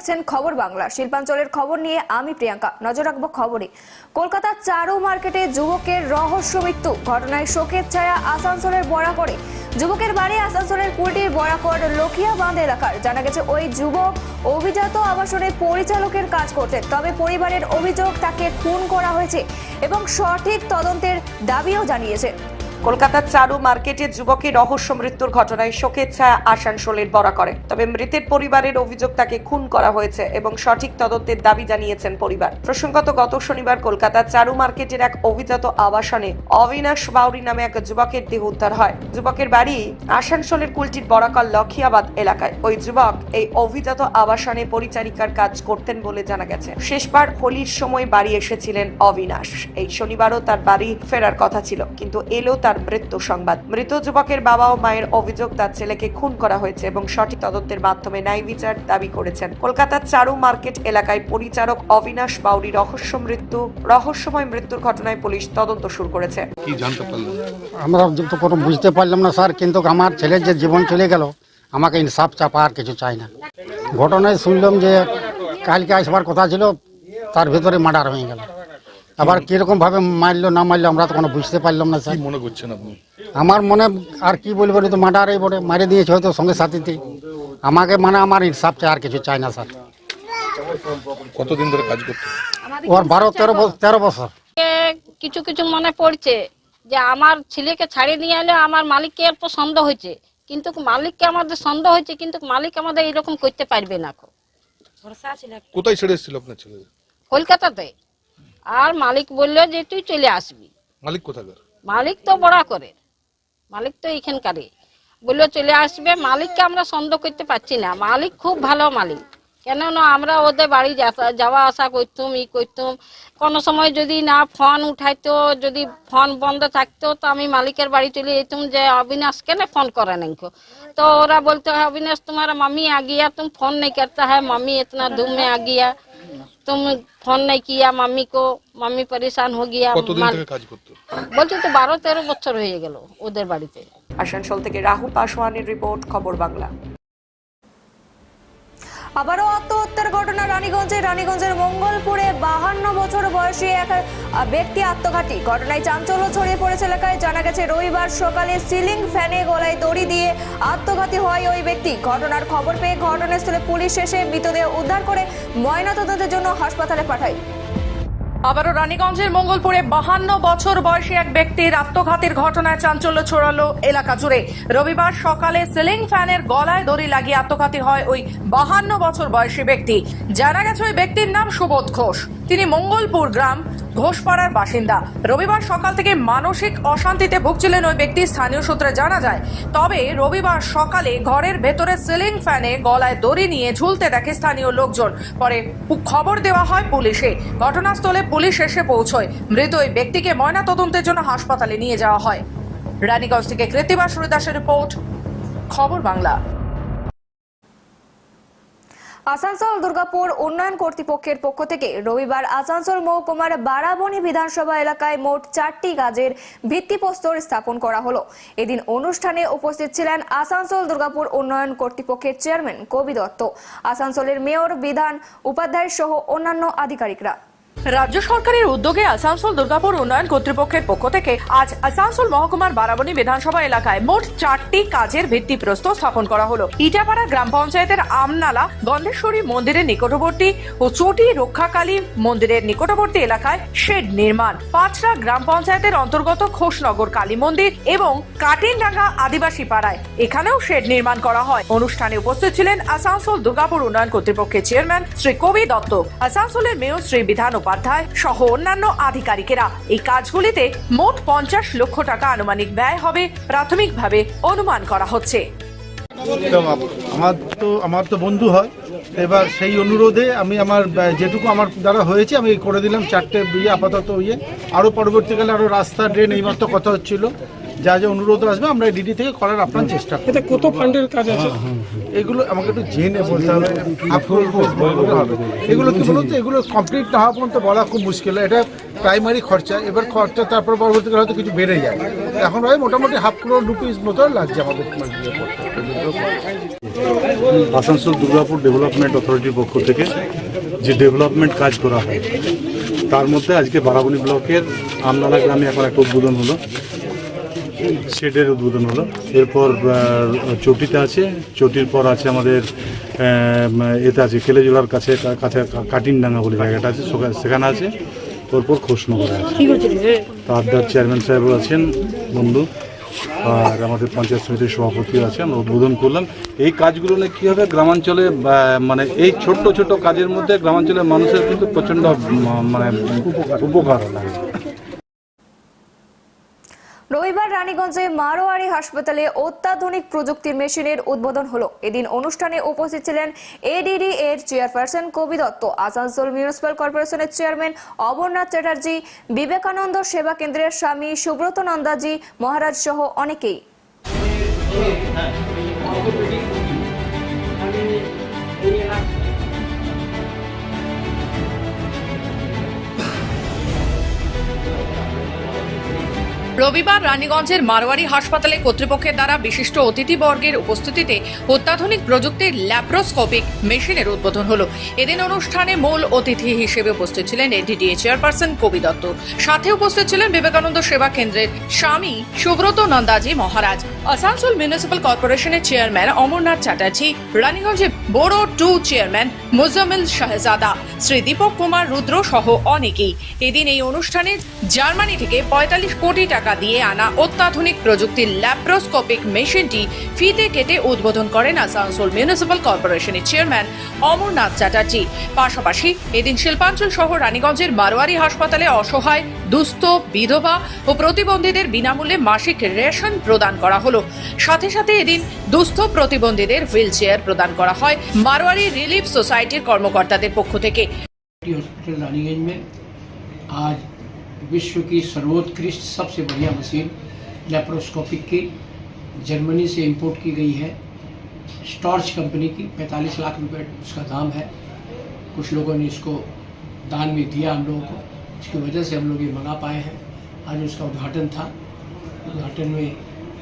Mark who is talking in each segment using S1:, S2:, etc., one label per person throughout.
S1: দেখছেন খবর বাংলা। শিল্পাঞ্চলের খবর নিয়ে আমি প্রিয়াঙ্কা। নজর রাখব খবরে কলকাতার চারু মার্কেটে যুবকের রহস্য মৃত্যু। ঘটনায় শোকের ছায়া আসানসোলের বরাকরে যুবকের বাড়ি আসানসোলের কুলটির বরাকর লখিয়া বাঁধ এলাকার। জানা গেছে ওই যুবক অভিজাত আবাসনের পরিচালকের কাজ করতেন। তবে পরিবারের অভিযোগ তাকে খুন করা হয়েছে এবং সঠিক তদন্তের দাবিও জানিয়েছে।
S2: কলকাতার চারু মার্কেটে যুবকের রহস্য মৃত্যুর ঘটনায় শোকের ছায়া আসানসোলের বড়া করে। তবে মৃতের পরিবারের অভিযোগ তাকে খুন করা হয়েছে এবং সঠিক তদন্তের দাবি জানিয়েছেন পরিবার। প্রসঙ্গত, গত শনিবার কলকাতার চারু মার্কেটের এক অভিজাত আবাসনে অবিনাশ বাউরি নামে এক যুবকের দেহ উদ্ধার হয়। যুবকের বাড়ি আসানসোলের কুলটির বরাকল লক্ষিয়াবাদ এলাকায়। ওই যুবক এই অভিজাত আবাসনে পরিচারিকার কাজ করতেন বলে জানা গেছে। শেষবার হোলির সময় বাড়ি এসেছিলেন অবিনাশ। এই শনিবারও তার বাড়ি ফেরার কথা ছিল, কিন্তু এলো তার মৃত্যু সংবাদ। মৃত যুবকের বাবা ও মায়ের অভিযোগ তার ছেলেকে খুন করা হয়েছে এবং সঠিক তদন্তের মাধ্যমে ন্যায় বিচার দাবি করেছেন। কলকাতার চারু মার্কেট এলাকায় পরিচারক অবিনাশ বাউরি রহস্য মৃত্যু রহস্যময় মৃত্যুর ঘটনায় পুলিশ তদন্ত শুরু করেছে।
S3: কি জানতে পারলেন?
S4: আমরা তো কোনো বুঝতে পারলাম না স্যার কিন্তু আমার ছেলের যে জীবন চলে গেল আমাকে ইনসাফ চাপা আর কিছু চাই না। ঘটনায় শুনলাম যে কালকে আসবার কথা ছিল তার ভেতরে মার্ডার হয়ে গেল। আবার কীরকম ভাবে মারলো না মারলো আমরা তো কোনো বুঝতে পারলাম না
S3: কি
S4: স্যার।
S3: মনে করছেন আপনি?
S4: আমার মনে আর কি বলব তো মার্ডারই বলে মারে দিয়েছে হয়তো সঙ্গে সাথীতে। আমাকে মানে আমার ইনসাফ চাই আর কিছু চাই না স্যার।
S3: কতদিন ধরে কাজ করতে
S4: ওর বারো তেরো বছর তেরো বছর।
S5: কিছু কিছু মনে পড়ছে যে আমার ছেলেকে ছাড়িয়ে নিয়ে এলে আমার মালিককে একটু সন্দেহ হয়েছে। কিন্তু মালিককে আমাদের সন্দেহ হয়েছে কিন্তু মালিক আমাদের এরকম করতে পারবে না
S3: কোথায় ছেড়ে এসেছিল আপনার ছেলে?
S5: কলকাতাতে। আর মালিক বলল যে তুই চলে আসবি।
S3: মালিক কোথাকার?
S5: মালিক তো বড়া করে মালিক তো এখানকারে বলল চলে আসবে। মালিককে আমরা সন্দেহ করতে পারছি না। মালিক খুব ভালো মালিক। কেননা আমরা ওদের বাড়ি যাওয়া আসা করতুম ই করতুম। কোনো সময় যদি না ফোন উঠাইতো যদি ফোন বন্ধ থাকতো তো আমি মালিকের বাড়ি চলে যেতুম যে অবিনাশ কেন ফোন করে নাই তো ওরা বলতো অবিনাশ তোমার মামি আগিয়া তুমি ফোন নেই করতে। হ্যাঁ মামি এতনা ধুমে আগিয়া। तुम फोन नहीं किया मम्मी को मम्मी परेशान हो गया
S3: কতদিন
S5: माल-
S3: থেকে কাজ করতো
S5: বলছি তো বারো তেরো বছর হয়ে গেল ওদের বাড়িতে
S2: আসানসোল থেকে রাহুল পাসওয়ানের রিপোর্ট খবর বাংলা
S1: আবারও আত্মহত্যার ঘটনা রানীগঞ্জে। রানীগঞ্জের মঙ্গলপুরে বাহান্ন বছর বয়সী এক ব্যক্তি আত্মঘাতী। ঘটনায় চাঞ্চল্য ছড়িয়ে পড়েছে এলাকায়। জানা গেছে, রবিবার সকালে সিলিং ফ্যানে গলায় দড়ি দিয়ে আত্মঘাতী হয় ওই ব্যক্তি। ঘটনার খবর পেয়ে ঘটনাস্থলে পুলিশ এসে মৃতদেহ উদ্ধার করে ময়নাতদন্তের জন্য হাসপাতালে পাঠায়।
S6: আবারও রানীগঞ্জের মঙ্গলপুরে বাহান্ন বছর বয়সী এক ব্যক্তির আত্মঘাতের ঘটনায় চাঞ্চল্য ছড়ালো এলাকা জুড়ে। রবিবার সকালে সিলিং ফ্যানের গলায় দড়ি লাগিয়ে আত্মঘাতী হয় ওই বাহান্ন বছর বয়সী ব্যক্তি। জানা গেছে ওই ব্যক্তির নাম সুবোধ ঘোষ। তিনি মঙ্গলপুর গ্রাম ঘোষপাড়ার বাসিন্দা। রবিবার সকাল থেকে মানসিক অশান্তিতে ভুগছিলেন ওই ব্যক্তি, স্থানীয় সূত্রে জানা যায়। তবে রবিবার সকালে ঘরের ভেতরে সিলিং ফ্যানে গলায় দড়ি নিয়ে ঝুলতে দেখে স্থানীয় লোকজন। পরে খবর দেওয়া হয় পুলিশে। ঘটনাস্থলে পুলিশ এসে পৌঁছয়। মৃত ওই ব্যক্তিকে ময়না তদন্তের জন্য হাসপাতালে নিয়ে যাওয়া হয়। রানীগঞ্জ থেকে কৃতিবা সুরিদাসের রিপোর্ট, খবর বাংলা।
S1: আসানসোল, দুর্গাপুর উন্নয়ন কর্তৃপক্ষের পক্ষ থেকে রবিবার আসানসোল মহকুমার বারাবণী বিধানসভা এলাকায় মোট চারটি কাজের ভিত্তিপ্রস্তর স্থাপন করা হলো। এদিন অনুষ্ঠানে উপস্থিত ছিলেন আসানসোল, দুর্গাপুর উন্নয়ন কর্তৃপক্ষের চেয়ারম্যান কবি দত্ত। আসানসোলের মেয়র, বিধান উপাধ্যায় সহ অন্যান্য আধিকারিকরা।
S6: রাজ্য সরকারের উদ্যোগে আসানসোল দুর্গাপুর উন্নয়ন কর্তৃপক্ষের পক্ষ থেকে আজ আসানসোল মহকুমার বারাবণী বিধানসভা এলাকায় মোট চারটি কাজের ভিত্তিপ্রস্তর স্থাপন করা হলো। ইটাপাড়া গ্রাম পঞ্চায়েতের আমনালা, গন্ধেশ্বরী মন্দিরের নিকটবর্তী ও চটি রক্ষাকালী মন্দিরের নিকটবর্তী এলাকায় শেড নির্মাণ। পাঁচরা গ্রাম পঞ্চায়েতের অন্তর্গত ঘোষনগর কালী মন্দির এবং কাটিনডাঙ্গা আদিবাসী পাড়ায় এখানেও শেড নির্মাণ করা হয়। অনুষ্ঠানে উপস্থিত ছিলেন আসানসোল দুর্গাপুর উন্নয়ন কর্তৃপক্ষের চেয়ারম্যান শ্রী কবি দত্ত। আসানসোলের মেয়র শ্রী বিধান উপাধ্যায় সহ অন্যান্য আধিকারিকেরা। এই কাজগুলিতে মোট পঞ্চাশ লক্ষ টাকা আনুমানিক ব্যয় হবে, প্রাথমিকভাবে অনুমান করা হচ্ছে।
S7: আমার তো আমার তো বন্ধু হয়। এবার সেই অনুরোধে আমি আমার যেটুকু আমার দ্বারা হয়েছে, আমি করে দিলাম চারটে বিয়ে আপাতত ইয়ে। আরও পরবর্তীকালে আরও রাস্তা, ড্রেন, এইমাত্র কথা হচ্ছিল। যা যা অনুরোধ আসবে আমরা ডিডি থেকে করার আপনার চেষ্টা
S8: এতে কত ফান্ডের কাজ আছে?
S7: এগুলো আমাকে একটু জেনে বলতে হবে। বলতে হবে। এগুলো কি বলুন তো এগুলো কমপ্লিট না হওয়া পর্যন্ত বলা খুব মুশকিল। এটা প্রাইমারি খরচা। এবার খরচা তারপর পরবর্তীকালে হয়তো কিছু বেড়ে যায়। এখন ভাই মোটামুটি হাফ ক্রোড রুপিস মতো লাগছে আমাদের
S9: আসানসোল দুর্গাপুর ডেভেলপমেন্ট অথরিটির পক্ষ থেকে যে ডেভেলপমেন্ট কাজ করা হয় তার মধ্যে আজকে বারাবণী ব্লকের আমনালা গ্রামে এখন একটা উদ্বোধন হলো। শেডের উদ্বোধন হলো। এরপর চটিতে আছে। চটির পর আছে আমাদের এতে আছে কেলেজোলার কাছে কাছে কাটিনডাঙ্গা বলে জায়গাটা আছে। সেখানে আছে। ওরপর খোসনগরে আছে। তার চেয়ারম্যান সাহেবও আছেন বন্ধু। আর আমাদের পঞ্চায়েত সমিতির সভাপতিও আছে আমরা উদ্বোধন করলাম। এই কাজগুলো নিয়ে কী হবে? গ্রামাঞ্চলে মানে এই ছোট্ট ছোট কাজের মধ্যে গ্রামাঞ্চলের মানুষের কিন্তু প্রচণ্ড মানে উপকার হয়
S1: রবিবার রানীগঞ্জে মারোয়ারি হাসপাতালে অত্যাধুনিক প্রযুক্তির মেশিনের উদ্বোধন হলো। এদিন অনুষ্ঠানে উপস্থিত ছিলেন এডিডি এর চেয়ারপারসন কবি দত্ত, আসানসোল মিউনিসিপ্যাল কর্পোরেশনের চেয়ারম্যান অমরনাথ চ্যাটার্জি, বিবেকানন্দ সেবা কেন্দ্রের স্বামী সুব্রত নন্দাজি মহারাজ সহ অনেকেই।
S6: রবিবার রানীগঞ্জের মারোয়ারি হাসপাতালে কর্তৃপক্ষের দ্বারা বিশিষ্ট অতিথিবর্গের উপস্থিতিতে অত্যাধুনিক প্রযুক্তির ল্যাপ্রোস্কোপিক মেশিনের উদ্বোধন হল। এদিন অনুষ্ঠানে মূল অতিথি হিসেবে উপস্থিত ছিলেন এডিডিএ চেয়ারপারসন কবি দত্ত। সাথে উপস্থিত ছিলেন বিবেকানন্দ সেবা কেন্দ্রের স্বামী সুব্রত নন্দাজি মহারাজ। আসানসোল মিউনিসিপাল কর্পোরেশনের chairman Amarnath Chatterjee, রানীগঞ্জে borough two chairman Mujammil Shahzada, Shri Dipak Kumar Rudra সহ অনেকেই। এদিন এই অনুষ্ঠানে জার্মানি থেকে পঁয়তাল্লিশ কোটি টাকা দিয়ে আনা অত্যাধুনিক প্রযুক্তির ল্যাপ্রোস্কোপিক মেশিনটি ফিতে কেটে উদ্বোধন করেন আসানসোল মিউনিসিপাল কর্পোরেশনের চেয়ারম্যান অমরনাথ চ্যাটার্জি। পাশাপাশি এদিন শিল্পাঞ্চল সহ রানীগঞ্জের মারোয়ারি হাসপাতালে অসহায়, দুস্থ, বিধবা ও প্রতিবন্ধীদের বিনামূল্যে মাসিক রেশন প্রদান করা হলো। সাথে সাথে এদিন দুস্থ প্রতিবন্ধীদের হুইল চেয়ার প্রদান করা হয় মারোয়ারি রিলিফ সোসাইটির কর্মকর্তাদের पक्ष থেকে
S8: हॉस्पिटल रानीगंज में आज विश्व की सर्वोत्कृष्ट सबसे बढ़िया मशीन लेप्रोस्कोपिक की जर्मनी से इंपोर्ट की गई है स्टॉर्च कंपनी की 45 लाख रुपए उसका दाम है कुछ लोगों ने इसको दान में दिया हम लोगों को इसकी वजह से हम लोग ये मंगा पाए हैं आज उसका उद्घाटन था उद्घाटन में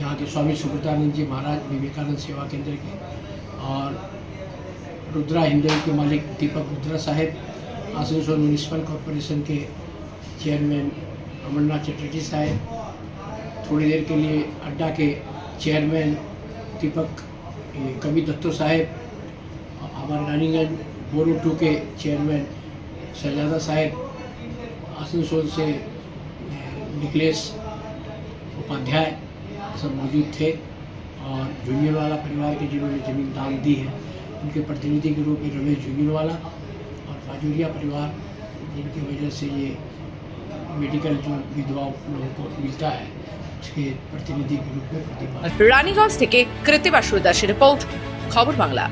S8: यहाँ के स्वामी सुब्रतानंद जी महाराज विवेकानंद सेवा केंद्र के और रुद्रा हिंदवी के मालिक दीपक रुद्रा साहेब आसनसोल म्यूनिसिपल कॉरपोरेशन के चेयरमैन अमरनाथ चटर्जी साहेब, थोड़ी देर के लिए अड्डा के चेयरमैन दीपक कवि दत्तो साहेब हमारे रानीगंज, बोरो टू के चेयरमैन शहजादा साहेब आसनसोल से निकलेश उपाध्याय सब मौजूद थे और झुंझुनवाला परिवार के जिन्होंने जमीन दान दी है उनके प्रतिनिधि के रूप में रमेश झुंझुनवाला और बाजूरिया परिवार जिनकी वजह से ये मेडिकल जो विधवा लोगों को मिलता है उसके प्रतिनिधि के रूप में प्रतिभा
S6: রানীগঞ্জ থেকে কৃতিবা সুদাসের রিপোর্ট খবর বাংলা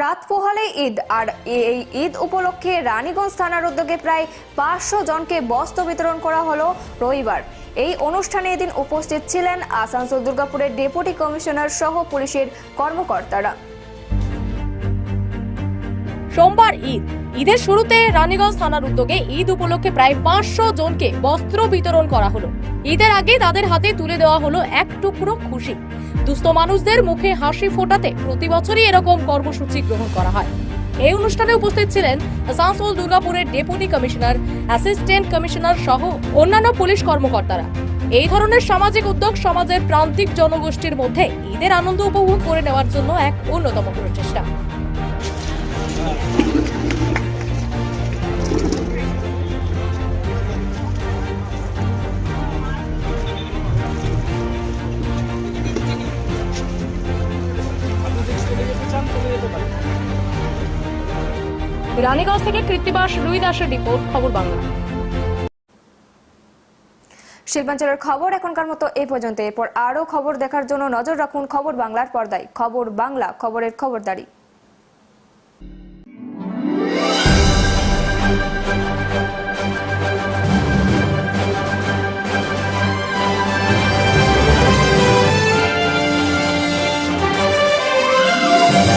S1: রাত পোহালে ঈদ, আর এই ঈদ উপলক্ষে রানীগঞ্জ থানার উদ্যোগে প্রায় পাঁচশো জনকে বস্ত্র বিতরণ করা হলো রবিবার। এই অনুষ্ঠানে এদিন উপস্থিত ছিলেন আসানসোল দুর্গাপুরের ডেপুটি কমিশনার সহ পুলিশের কর্মকর্তারা।
S10: সোমবার ঈদ। ঈদের শুরুতে রানীগঞ্জ থানার উদ্যোগে ঈদ উপলক্ষে প্রায় পাঁচশো জনকে বস্ত্র বিতরণ করা হলো। ঈদের আগে তাদের হাতে তুলে দেওয়া হলো এক টুকরো খুশি। দুস্থ মানুষদের মুখে হাসি ফোটাতে প্রতি বছরই এরকম কর্মসূচি গ্রহণ করা হয়। এই অনুষ্ঠানে উপস্থিত ছিলেন আসানসোল দুর্গাপুরের ডেপুটি কমিশনার, অ্যাসিস্ট্যান্ট কমিশনার সহ অন্যান্য পুলিশ কর্মকর্তারা। এই ধরনের সামাজিক উদ্যোগ সমাজের প্রান্তিক জনগোষ্ঠীর মধ্যে ঈদের আনন্দ উপভোগ করে নেওয়ার জন্য এক অন্যতম প্রচেষ্টা। রানীগঞ্জ থেকে কৃত্তিবাস রুই দাসের রিপোর্ট, খবর বাংলা।
S1: শিল্পাঞ্চলের খবর এখনকার মতো এ পর্যন্ত। এরপর আরও খবর দেখার জন্য নজর রাখুন খবর বাংলার পর্দায়। খবর বাংলা, খবরের খবরদারি।